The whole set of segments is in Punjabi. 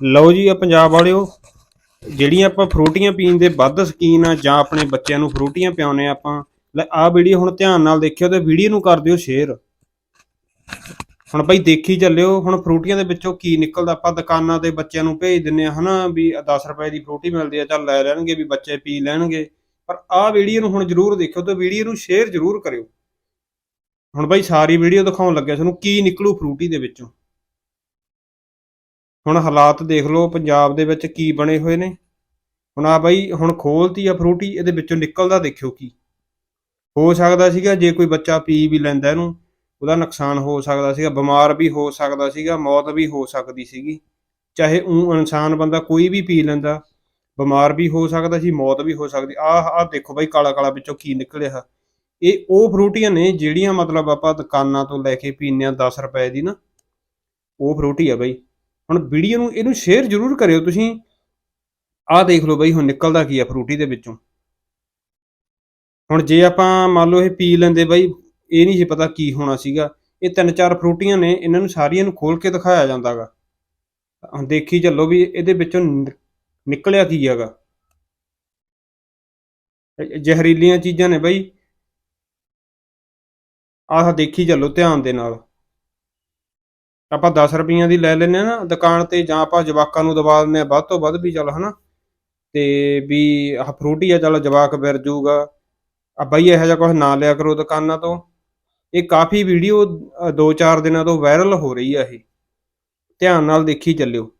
ਲਓ ਜੀ ਆ ਪੰਜਾਬ ਵਾਲਿਓ, ਜਿਹੜੀਆਂ ਆਪਾਂ ਫਰੂਟੀਆਂ ਪੀਣ ਦੇ ਵੱਧ ਸ਼ਕੀਨ ਆ ਜਾਂ ਆਪਣੇ ਬੱਚਿਆਂ ਨੂੰ ਫਰੂਟੀਆਂ ਪਿਆਉਨੇ ਆ ਆਪਾਂ, ਲੈ ਆ ਵੀਡੀਓ ਹੁਣ ਧਿਆਨ ਨਾਲ ਦੇਖਿਓ ਤੇ ਵੀਡੀਓ ਨੂੰ ਕਰ ਦਿਓ ਸ਼ੇਅਰ ਹੁਣ ਭਾਈ ਦੇਖੀ ਚੱਲਿਓ, ਹੁਣ ਫਰੂਟੀਆਂ ਦੇ ਵਿੱਚੋਂ ਕੀ ਨਿਕਲਦਾ? ਆਪਾਂ ਦੁਕਾਨਾਂ ਤੇ ਬੱਚਿਆਂ ਨੂੰ ਭੇਜ ਦਿੰਨੇ ਆ ਹਨਾ ਵੀ 10 ਰੁਪਏ ਦੀ ਫਰੂਟੀ ਮਿਲਦੀ ਆ, ਚੱਲ ਲੈ ਲੈਣਗੇ ਵੀ ਬੱਚੇ ਪੀ ਲੈਣਗੇ। ਪਰ ਆਹ ਵੀਡੀਓ ਨੂੰ ਹੁਣ ਜਰੂਰ ਦੇਖਿਓ ਤੇ ਵੀਡੀਓ ਨੂੰ ਸ਼ੇਅਰ ਜਰੂਰ ਕਰਿਓ। ਹੁਣ ਭਾਈ ਸਾਰੀ ਵੀਡੀਓ ਦਿਖਾਉਣ ਲੱਗਿਆ ਤੁਹਾਨੂੰ ਕੀ ਨਿਕਲੂ ਫਰੂਟੀ ਦੇ ਵਿੱਚੋਂ? ਹੁਣ ਹਾਲਾਤ ਦੇਖ ਲਓ, ਪੰਜਾਬ ਦੇ ਵਿੱਚ ਕੀ ਬਣੇ ਹੋਏ ਨੇ। ਹੁਣ ਆ ਬਾਈ, ਹੁਣ ਖੋਲਤੀ ਆ ਫਰੂਟੀ, ਇਹਦੇ ਵਿੱਚੋਂ ਨਿਕਲਦਾ ਦੇਖਿਓ ਕੀ। ਹੋ ਸਕਦਾ ਸੀਗਾ ਜੇ ਕੋਈ ਬੱਚਾ ਪੀ ਵੀ ਲੈਂਦਾ ਇਹਨੂੰ, ਉਹਦਾ ਨੁਕਸਾਨ ਹੋ ਸਕਦਾ ਸੀਗਾ, ਬਿਮਾਰ ਵੀ ਹੋ ਸਕਦਾ ਸੀਗਾ, ਮੌਤ ਵੀ ਹੋ ਸਕਦੀ ਸੀਗੀ। ਚਾਹੇ ਉਹ ਇਨਸਾਨ ਬੰਦਾ ਕੋਈ ਵੀ ਪੀ ਲੈਂਦਾ, ਬਿਮਾਰ ਵੀ ਹੋ ਸਕਦਾ ਸੀ, ਮੌਤ ਵੀ ਹੋ ਸਕਦੀ। ਆਹ ਆਹ ਦੇਖੋ ਬਾਈ ਕਾਲਾ ਕਾਲਾ ਵਿੱਚੋਂ ਕੀ ਨਿਕਲਿਆ ਇਹ ਉਹ ਫਰੂਟੀਆਂ ਨੇ ਜਿਹੜੀਆਂ ਮਤਲਬ ਆਪਾਂ ਦੁਕਾਨਾਂ ਤੋਂ ਲੈ ਕੇ ਪੀਂਦੇ ਆ 10 ਰੁਪਏ ਦੀ ਨਾ, ਉਹ ਫਰੂਟੀ ਆ ਬਾਈ। ਹੁਣ ਵੀਡੀਓ ਨੂੰ ਇਹਨੂੰ ਸ਼ੇਅਰ ਜ਼ਰੂਰ ਕਰਿਓ ਤੁਸੀਂ। ਆਹ ਦੇਖ ਲਓ ਬਈ, ਹੁਣ ਨਿਕਲਦਾ ਕੀ ਆ ਫਰੂਟੀ ਦੇ ਵਿੱਚੋਂ। ਹੁਣ ਜੇ ਆਪਾਂ ਮੰਨ ਲਓ ਇਹ ਪੀ ਲੈਂਦੇ ਬਈ, ਇਹ ਨਹੀਂ ਸੀ ਪਤਾ ਕੀ ਹੋਣਾ ਸੀਗਾ। ਇਹ ਤਿੰਨ ਚਾਰ ਫਰੂਟੀਆਂ ਨੇ, ਇਹਨਾਂ ਨੂੰ ਸਾਰੀਆਂ ਨੂੰ ਖੋਲ ਕੇ ਦਿਖਾਇਆ ਜਾਂਦਾਗਾ। ਹੁਣ ਦੇਖੀ ਚੱਲੋ ਵੀ ਇਹਦੇ ਵਿੱਚੋਂ ਨਿਕਲਿਆ ਕੀ ਹੈਗਾ। ਜ਼ਹਿਰੀਲੀਆਂ ਚੀਜ਼ਾਂ ਨੇ ਬਈ। ਆਹ ਦੇਖੀ ਚੱਲੋ ਧਿਆਨ ਦੇ ਨਾਲ। ਆਪਾਂ 10 ਰੁਪਈਆਂ ਦੀ ਲੈ ਲੈਨੇ ਆ ਨਾ ਦੁਕਾਨ ਤੇ ਜਾਂ ਆਪਾਂ ਜਵਾਕਾਂ ਨੂੰ ਦਵਾ ਦਿੰਦੇ ਆ ਵੱਧ ਤੋਂ ਵੱਧ ਵੀ ਚੱਲ ਹਨਾ। ਤੇ ਵੀ ਆਹ ਫਰੂਟੀ ਆ, ਚੱਲ ਜਵਾਕ ਫਿਰ ਜਾਊਗਾ ਆ ਬਈ ਇਹੋ ਜਿਹਾ ਕੁਝ ਨਾ ਲਿਆ ਕਰੋ ਦੁਕਾਨਾਂ ਤੋਂ। ਇਹ ਕਾਫੀ ਵੀਡੀਓ 2-4 ਦਿਨਾਂ ਤੋਂ ਵਾਇਰਲ ਹੋ ਰਹੀ ਆ ਇਹ। ਧਿਆਨ ਨਾਲ ਦੇਖੀ ਚੱਲਿਓ।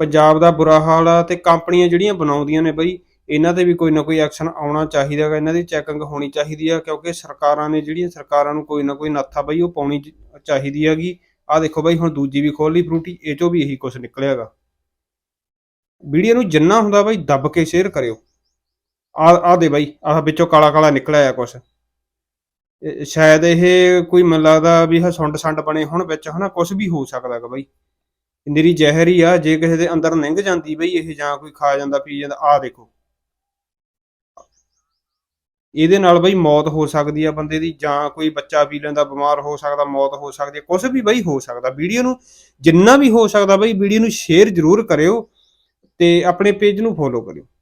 ਪੰਜਾਬ ਦਾ ਬੁਰਾ ਹਾਲ ਆ ਤੇ ਕੰਪਨੀਆਂ ਜਿਹੜੀਆਂ ਬਣਾਉਂਦੀਆਂ ਨੇ ਬਈ ਇਹਨਾਂ ਤੇ ਵੀ ਕੋਈ ਨਾ ਕੋਈ ਐਕਸ਼ਨ ਆਉਣਾ ਚਾਹੀਦਾ ਹੈ ਇਹਨਾਂ ਦੀ ਚੈਕਿੰਗ ਹੋਣੀ ਚਾਹੀਦੀ ਆ, ਕਿਉਂਕਿ ਸਰਕਾਰਾਂ ਨੇ ਜਿਹੜੀਆਂ ਸਰਕਾਰਾਂ ਨੂੰ ਕੋਈ ਨਾ ਕੋਈ ਨੱਥਾ ਬਈ, ਉਹ ਪਾਉਣੀ ਚਾਹੀਦੀ ਹੈਗੀ। ਆ ਦੇਖੋ ਬਈ, ਹੁਣ ਦੂਜੀ ਵੀ ਖੋਲ ਲਈ ਫਰੂਟੀ ਇਹ ਚੋਂ ਵੀ ਇਹੀ ਕੁਝ ਨਿਕਲਿਆਗਾ ਵੀਡੀਓ ਨੂੰ ਜਿੰਨਾ ਹੁੰਦਾ ਬਈ, ਦੱਬ ਕੇ ਸ਼ੇਅਰ ਕਰਿਓ। ਆ ਆ ਦੇ ਬਈ, ਆਹ ਵਿੱਚੋਂ ਕਾਲਾ ਕਾਲਾ ਨਿਕਲਿਆ ਆ ਕੁਝ ਸ਼ਾਇਦ ਇਹ ਕੋਈ ਮੈਨੂੰ ਲੱਗਦਾ ਵੀ ਇਹ ਸੁੰਡ ਸੰਡ ਬਣੇ ਹੁਣ ਵਿੱਚ, ਹਨਾ ਕੁਝ ਵੀ ਹੋ ਸਕਦਾ ਹੈਗਾ ਬਈ। ਨਿਰੀ ਜ਼ਹਿਰ ਹੀ ਆ, ਜੇ ਕਿਸੇ ਦੇ ਅੰਦਰ ਲੰਘ ਜਾਂਦੀ ਬਈ, ਇਹ ਜਾਂ ਕੋਈ ਖਾ ਜਾਂਦਾ, ਪੀ ਜਾਂਦਾ ਆ ਦੇਖੋ। ਇਹਦੇ ਨਾਲ ਬਈ ਮੌਤ ਹੋ ਸਕਦੀ ਆ ਬੰਦੇ ਦੀ ਜਾਂ ਕੋਈ ਬੱਚਾ ਪੀ ਲੈਂਦਾ ਬਿਮਾਰ ਹੋ ਸਕਦਾ, ਮੌਤ ਹੋ ਸਕਦੀ ਹੈ ਕੁਝ ਵੀ ਬਈ ਹੋ ਸਕਦਾ। ਵੀਡੀਓ ਨੂੰ ਜਿੰਨਾ ਵੀ ਹੋ ਸਕਦਾ ਬਈ, ਵੀਡੀਓ ਨੂੰ ਸ਼ੇਅਰ ਜ਼ਰੂਰ ਕਰਿਓ ਤੇ ਆਪਣੇ ਪੇਜ ਨੂੰ ਫੋਲੋ ਕਰਿਓ।